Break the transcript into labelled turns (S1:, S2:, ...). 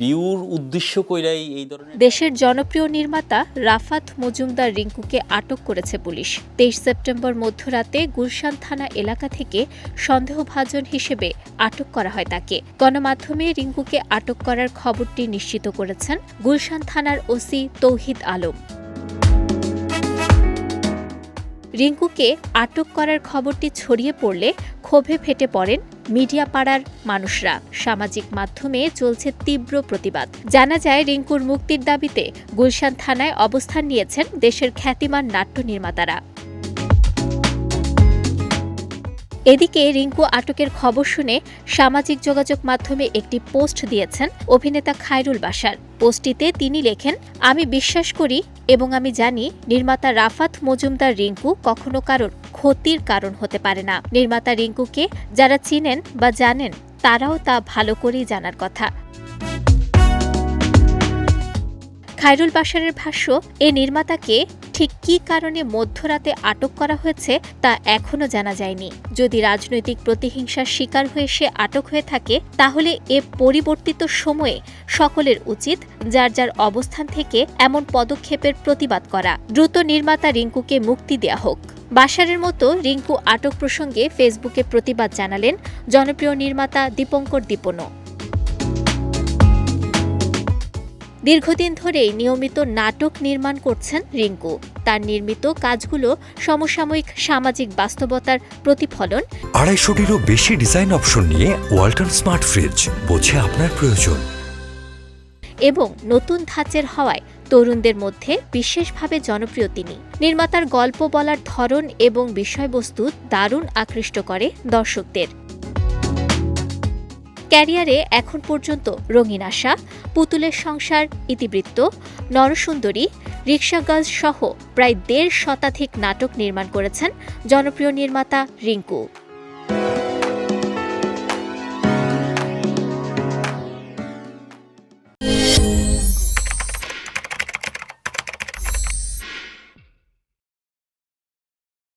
S1: বিউর উদ্দেশ্য কইরাই এই ধরনের
S2: দেশের জনপ্রিয় নির্মাতা রাফাত মজুমদার রিঙ্কুকে আটক করেছে পুলিশ। তেইশ সেপ্টেম্বর মধ্যরাতে গুলশান থানা এলাকা থেকে সন্দেহভাজন হিসেবে আটক করা হয় তাকে। গণমাধ্যমে রিঙ্কুকে আটক করার খবরটি নিশ্চিত করেছেন গুলশান থানার ওসি তৌহিদ আলম। রিঙ্কুকে আটক করার খবরটি ছড়িয়ে পড়লে ক্ষোভে ফেটে পড়েন মিডিয়া পাড়ার মানুষরা। সামাজিক মাধ্যমে চলছে তীব্র প্রতিবাদ। জানা যায়, রিঙ্কুর মুক্তির দাবিতে গুলশান থানায় অবস্থান নিয়েছেন দেশের খ্যাতিমান নাট্য নির্মাতারা। এদিকে রিঙ্কু আটকের খবর শুনে সামাজিক যোগাযোগ মাধ্যমে একটি পোস্ট দিয়েছেন অভিনেতা খায়রুল বাসার পোস্টটিতে তিনি লেখেন, আমি বিশ্বাস করি এবং আমি জানি নির্মাতা রাফাত মজুমদার রিঙ্কু কখনো কারোর ক্ষতির কারণ হতে পারে না। নির্মাতা রিঙ্কুকে যারা চিনেন বা জানেন, তারাও তা ভালো করেই জানার কথা। খায়রুল বাসারের ভাষ্য, এ নির্মাতাকে ঠিক কী কারণে মধ্যরাতে আটক করা হয়েছে তা এখনও জানা যায়নি। যদি রাজনৈতিক প্রতিহিংসার শিকার হয়ে সে আটক হয়ে থাকে, তাহলে এ পরিবর্তিত সময়ে সকলের উচিত যার যার অবস্থান থেকে এমন পদক্ষেপের প্রতিবাদ করা। দ্রুত নির্মাতা রিঙ্কুকে মুক্তি দেয়া হোক। বাসারের মতো রিঙ্কু আটক প্রসঙ্গে ফেসবুকে প্রতিবাদ জানালেন জনপ্রিয় নির্মাতা দীপঙ্কর দীপনও। দীর্ঘদিন ধরেই নিয়মিত নাটক নির্মাণ করছেন রিঙ্কু। তার নির্মিত কাজগুলো সমসাময়িক সামাজিক বাস্তবতার প্রতিফলন।
S3: আড়াইশোটিরও বেশি ডিজাইন অপশন নিয়ে ওয়ালটন স্মার্ট ফ্রিজ বোঝে আপনার প্রয়োজন।
S2: এবং নতুন ধাঁচের হওয়ায় তরুণদের মধ্যে বিশেষভাবে জনপ্রিয় তিনি। নির্মাতার গল্প বলার ধরন এবং বিষয়বস্তু দারুণ আকৃষ্ট করে দর্শকদের। ক্যারিয়ারে এখন পর্যন্ত রঙিন আশা, পুতুলের সংসার ইতিবৃত্ত, নরসুন্দরী রিক্সা গার্লস সহ প্রায় দেড় শতাধিক নাটক নির্মাণ করেছেন জনপ্রিয় নির্মাতা রিঙ্কু।